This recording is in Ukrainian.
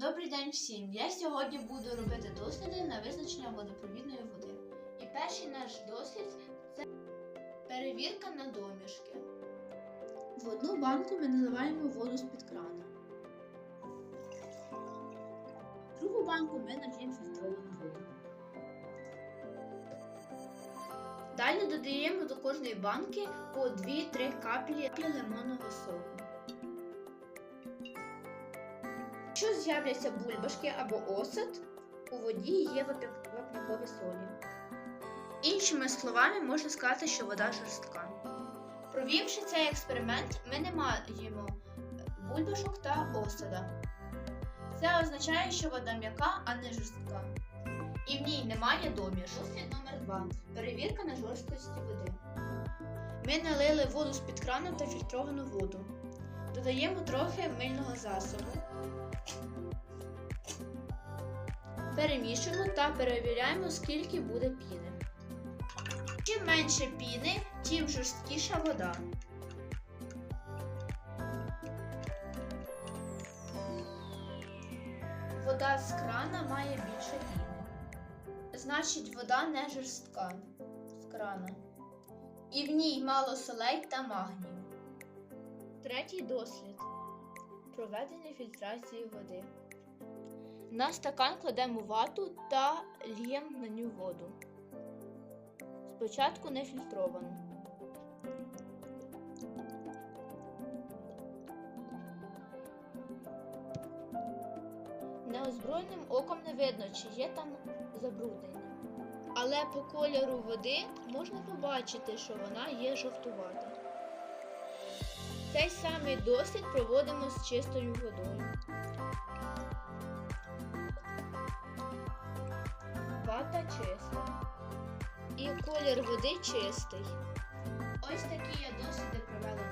Добрий день всім! Я сьогодні буду робити досліди на визначення водопровідної води. І перший наш дослід це перевірка на домішки. В одну банку ми наливаємо воду з-під крана. В другу банку ми нальємо фільтровану воду. Далі додаємо до кожної банки по 2-3 каплі лимонного соку. Якщо з'являться бульбашки або осад, у воді є вапня- вапнякові солі. Іншими словами, можна сказати, що вода жорстка. Провівши цей експеримент, ми не маємо бульбашок та осада. Це означає, що вода м'яка, а не жорстка. І в ній немає домішу. Дослід номер 2. Перевірка на жорсткості води. Ми налили воду з-під крану та фільтровану воду. Додаємо трохи мильного засобу. Перемішуємо та перевіряємо, скільки буде піни. Чим менше піни, тим жорсткіша вода. Вода з крана має більше піни. Значить, вода не жорстка з крана. І в ній мало солей та магнію. Третій дослід. Проведення фільтрації води. На стакан кладемо вату та л'ємо на ню воду. Спочатку не фільтровану. Неозброєним оком не видно, чи є там забруднення. Але по кольору води можна побачити, що вона є жовтувата. Цей самий дослід проводимо з чистою водою. Вата чиста. І колір води чистий. Ось такі я досвіди проведені.